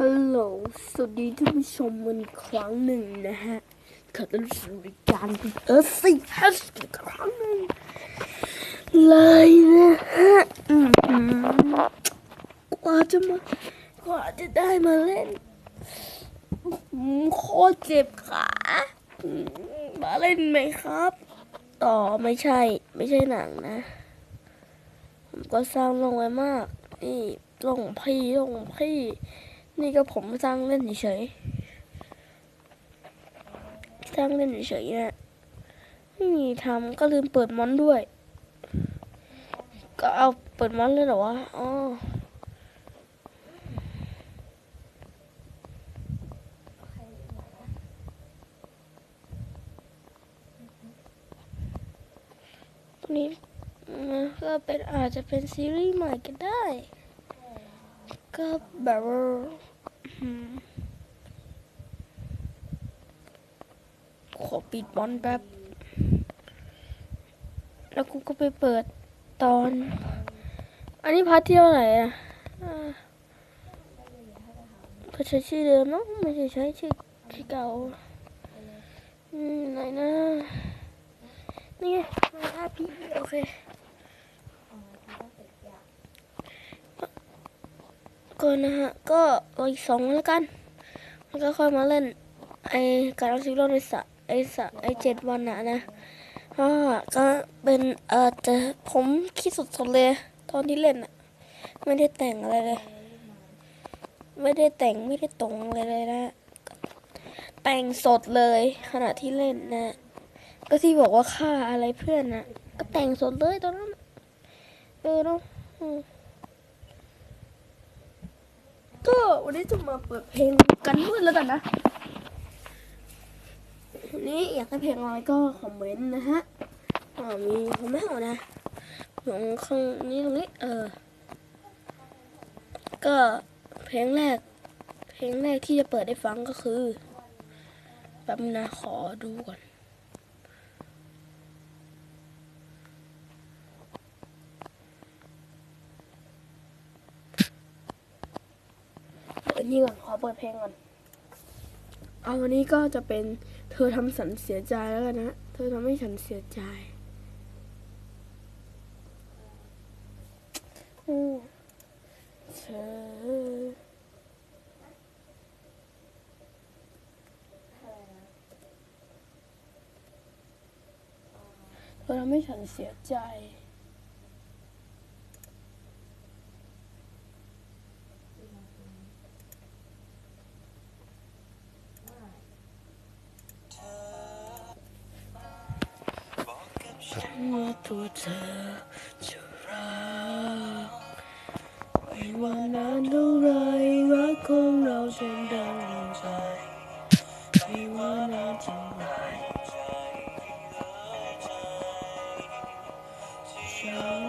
ฮัลโหล สวัสดีท่านผู้ชมกันอีกครั้งหนึ่งนะฮะขอต้อนรับสู่รายการเออสิฮัสอีกครั้งหนึ่งเลยนะฮะกว่าจะมากว่าจะได้มาเล่นโคตรเจ็บขามมาเล่นไหมครับ ต่อไม่ใช่ ไม่ใช่หนังนะ ผมก็สร้างลงไว้มาก นี่ลงพี่ลงพี่ นี่ก็ผมสร้างเล่นเฉยๆสร้างเล่นเฉยๆนะไม่มีทำก็ลืมเปิดมอนด้วย ก็เอาเปิดมอนเลยเหรอวะอ๋อตรงนี้ก็เป็นอาจจะเป็นซีรีส์ใหม่ก็ได้ ก็แบบว่าขอปิดบอลแป๊บ แล้วกูก็ไปเปิดตอน อันนี้พาร์ทที่เท่าไหร่อะก็ใช้ชื่อเดิมเนาะไม่ใช่ใช้ชื่อชื่อเก่าไหนนะ นี่ไงมาภาพี่โอเค ก่อนะฮะ ก็อีกสองวันแล้วกัน แล้วก็ค่อยมาเล่น ไอการเอาชีวิตรอดในสระไอสระไอเจ็ดวันนะนะก็ก็เป็นเออแต่ผมคิดสดๆเลย ตอนที่เล่นอะไม่ได้แต่งอะไรเลย ไม่ได้แต่งไม่ได้ตรงอะไรเลยนะ แต่งสดเลยขณะที่เล่นนะ ก็ที่บอกว่าฆ่าอะไรเพื่อนนะก็แต่งสดเลยตอนนั้นเออเนาะ ก็วันนี้จะมาเปิดเพลงกันด้วยแล้วกันนะวันนี้อยากให้เพลงอะไรก็คอมเมนต์นะฮะอ่ามีคอมเมนต์เอานะตรงข้างนี้ตรงนี้เออ ก็เพลงแรก เพลงแรกที่จะเปิดได้ฟังก็คือแป๊บนึงนะขอดูก่อน เปิด นี่ก่อนขอเปิดเพลงก่อน เอาวันนี้ก็จะเป็นเธอทำฉันเสียใจแล้วกันนะ เธอทำให้ฉันเสียใจอืมเธอเธอทำให้ฉันเสียใจ ตัวเธอจะรักไม่ว่านานเท่าไรรักของเราจะดังใจไม่ว่านานเท่าไรฉัน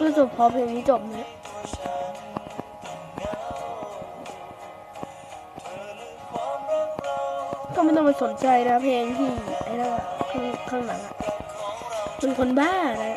ก็จบพอเพลงนี้จบนะก็ไม่ต้องไปสนใจนะเพลงที่ไอ้นั่นข้างข้างหลังอะเป็นคนบ้านะ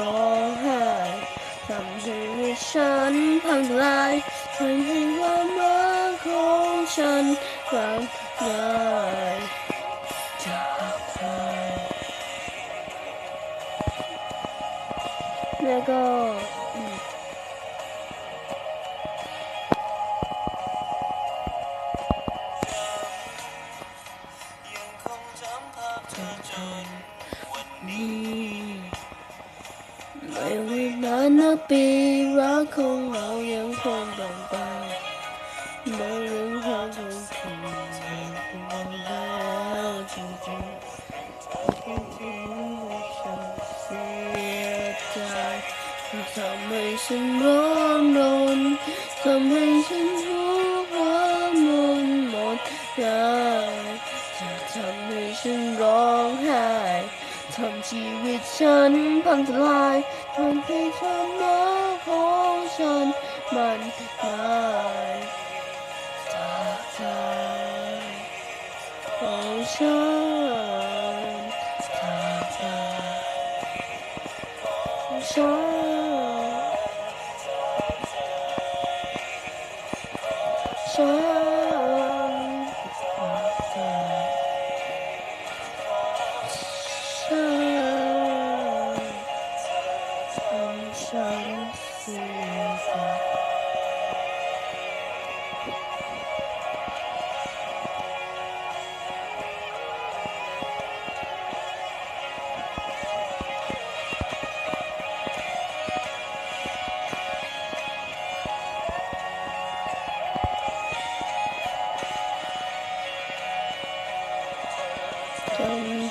ร้องไห้ทำให้ฉันพังทลายทำให้ความรักของฉันพังทลายจากไปแล้วก็ นับปีรักของเรายังคงบางบางมอเรื่องความทรงจำมันแล้วจริงๆที่ที่ฉันเสียใจทำให้ฉันร้อนรนทำให้ฉันทุกข์ร้อนมนหมดเลยเธอทำให้ฉันร้องไห้ทำชีวิตฉันพังทลาย ทำให้ความรักของฉันมัน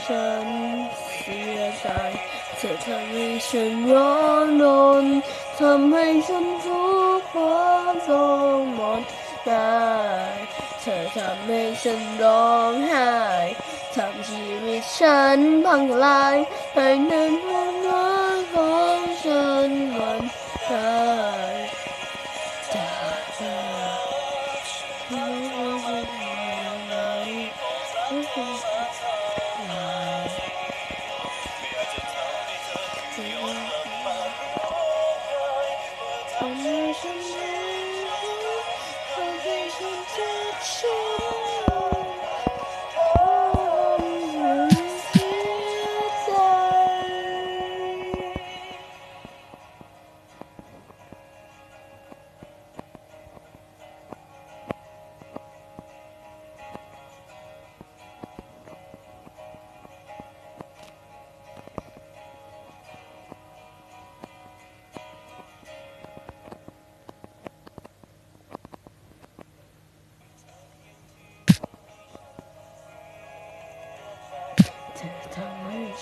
ฉันเสียใจเธอทำให้ฉันร้อนรนทำให้ฉันทุกข์ความทรงหมดได้เธอทำให้ฉันร้องไห้ทำชีวิตฉันพังทลายให้นั้นความรักของฉันมันหายจากไปท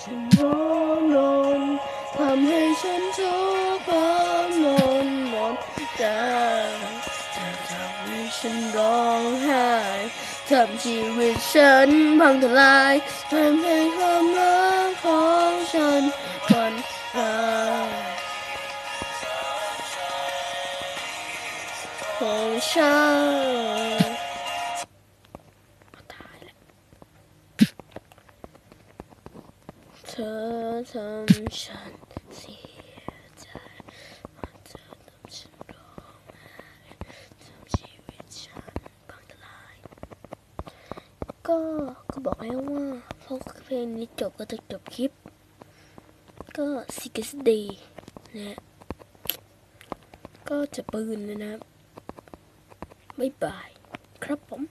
ฉันร้อนรนทำให้ฉันทุกข์ร้อนนหมดใจเธอทำให้ฉันร้องไห้ทำชีวิตฉันพังทลายทำให้ความรักของฉันมันหายของฉันตายแล้ว เธอทำฉันเสียใจเธอทำฉันร้องไห้ทำชีวิตฉันพังทลาย ก็ก็บอกแล้วว่าพอเพลงนี้จบก็จะจบคลิป ก็สิกสดีนะฮะก็จะปืนเลยนะครับบ๊ายบาย ครับผม